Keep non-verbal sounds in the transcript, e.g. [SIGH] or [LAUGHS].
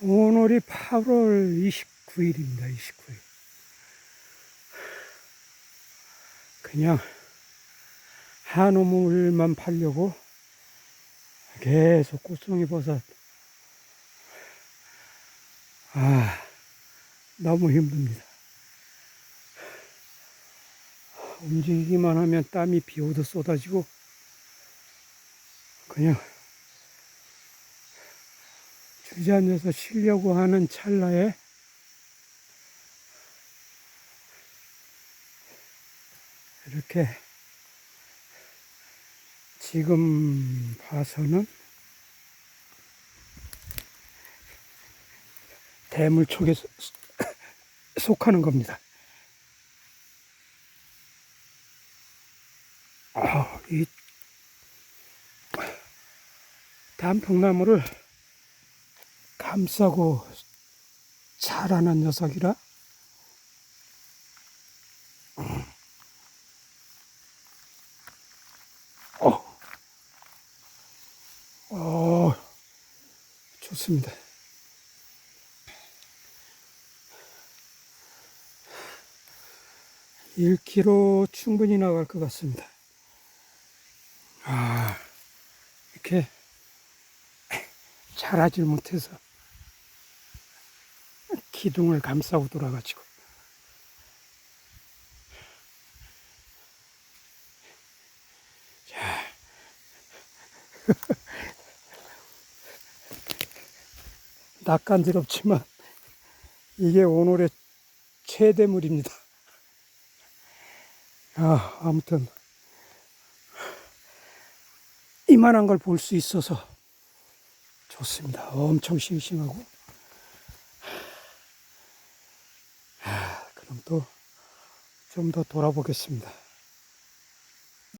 오늘이 8월 29일입니다. 29일. 그냥 한우물만 팔려고 계속 꽃송이 버섯. 아, 너무 힘듭니다. 움직이기만 하면 땀이 비 오듯 쏟아지고 그냥 주저앉아서 쉬려고 하는 찰나에 이렇게 지금 봐서는 대물촉에 소- [COUGHS] 속하는 겁니다. 아, 이 단풍나무를 감싸고 자라는 녀석이라 어, 어, 좋습니다. 일 k 로 충분히 나갈 것 같습니다. 아, 이렇게 자라질 못해서 기둥을 감싸고 돌아가지고 자 [LAUGHS] 낯간지럽지만 이게 오늘의 최대물입니다. 아, 아무튼 이만한 걸 볼 수 있어서 좋습니다. 엄청 싱싱하고. 아, 그럼 또 좀 더 돌아보겠습니다.